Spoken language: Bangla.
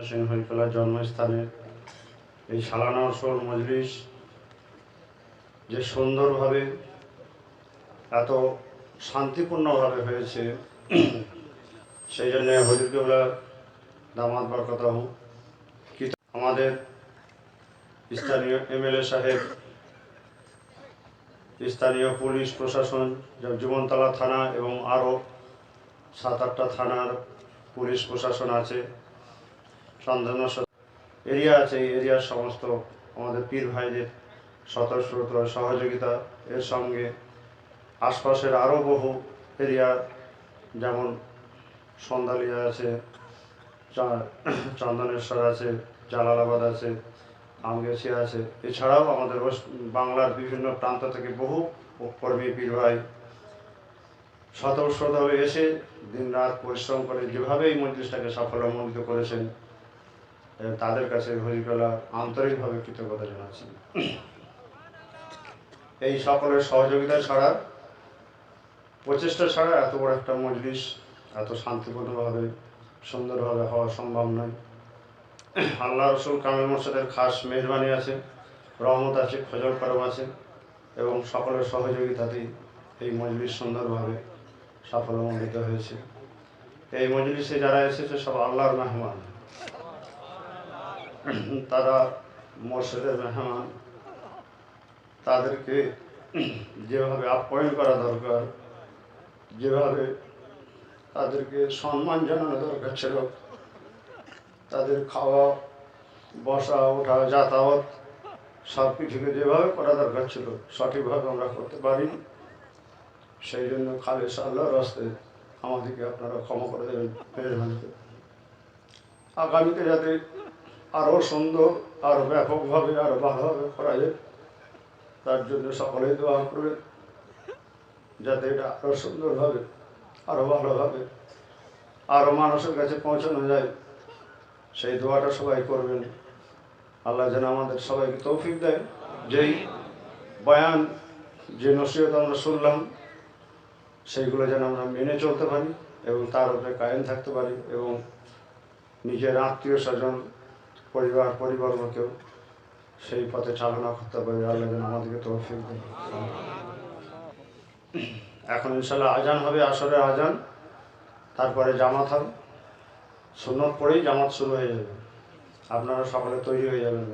হোসেন হরিকলার জন্মস্থানে এই সালানা মজলিস যে সুন্দরভাবে এত শান্তিপূর্ণভাবে হয়েছে, সেই জন্য হরিকলা দামাত বরকত আমাদের স্থানীয় এমএলএ সাহেব, স্থানীয় পুলিশ প্রশাসন জীবনতলা থানা এবং আরও সাত আটটা থানার পুলিশ প্রশাসন আছে। সন্ধান এরিয়া আছে, এই এরিয়ার সমস্ত আমাদের পীর ভাইদের সদস্যতা সহযোগিতা। এর সঙ্গে আশপাশের আরও বহু এরিয়া, যেমন সন্দালিয়া আছে চন্দনেশ্বর আছে, জালালাবাদ আছে আমগেছি আছে। এছাড়াও আমাদের বাংলার বিভিন্ন প্রান্ত থেকে বহু কর্মী পীর ভাই স্বতঃস্ফূর্তভাবে এসে দিনরাত পরিশ্রম করে যেভাবে এই মজলিসটাকে সাফল্যমণ্ডিত করেছেন তাদের কাছে হরিকলা আন্তরিকভাবে কৃতজ্ঞতা জানাচ্ছি। এই সকলের সহযোগিতা ছাড়া, প্রচেষ্টা ছাড়া এত বড় একটা মজলিস এত শান্তিপূর্ণভাবে, সুন্দরভাবে হওয়া সম্ভব নয়। আল্লাহ রসুল কামিল মোর্শেদের খাস মেহরবানি আছে, রহমত আছে ফজল করম আছে এবং সকলের সহযোগিতাতেই এই মজলিস সুন্দরভাবে সাফল্যমণ্ডিত হয়েছে। এই মজলিসে যারা এসেছে সব আল্লাহর মেহমান। তারা মোর্শেদের মেহমান। তাদেরকে যেভাবে আপ্যায়ন করা দরকার, যেভাবে তাদেরকে সম্মান জানানো দরকার ছিল, তাদের খাওয়া, বসা, ওঠা, যাতায়াত সব কিছুকে যেভাবে করা দরকার ছিল, সঠিকভাবে আমরা করতে পারি সেই জন্য খালেস আল্লাহর রাস্তে আমাদেরকে আপনারা ক্ষমা করে দেবেন আগামীতে যাতে আরও সুন্দর আরও ব্যাপকভাবে আরও ভালোভাবে করা যায়। তার জন্য সকলেই দোয়া করবেন, যাতে এটা আরও সুন্দরভাবে আরও ভালোভাবে আরও মানুষের কাছে পৌঁছানো যায়। সেই দোয়াটা সবাই করবেন। আল্লাহ যেন আমাদের সবাইকে তৌফিক দেয় যেই বয়ান, যে নসিহত আমরা শুনলাম, সেইগুলো যেন আমরা মেনে চলতে পারি এবং তার উপরে কায়েম থাকতে পারি এবং নিজের আত্মীয় স্বজন পরিবার পরিবারকেও সেই পথে চালনা করতে পারি আল্লাহ যেন আমাদেরকে তৌফিক দেয় এখন ইনশাল্লাহ আজান হবে, আসরের আজান। তারপরে জামাত হবে। সুন্নত পরেই জামাত শুরু হয়ে যাবে। আপনারা সকলে তৈরি হয়ে যাবেন।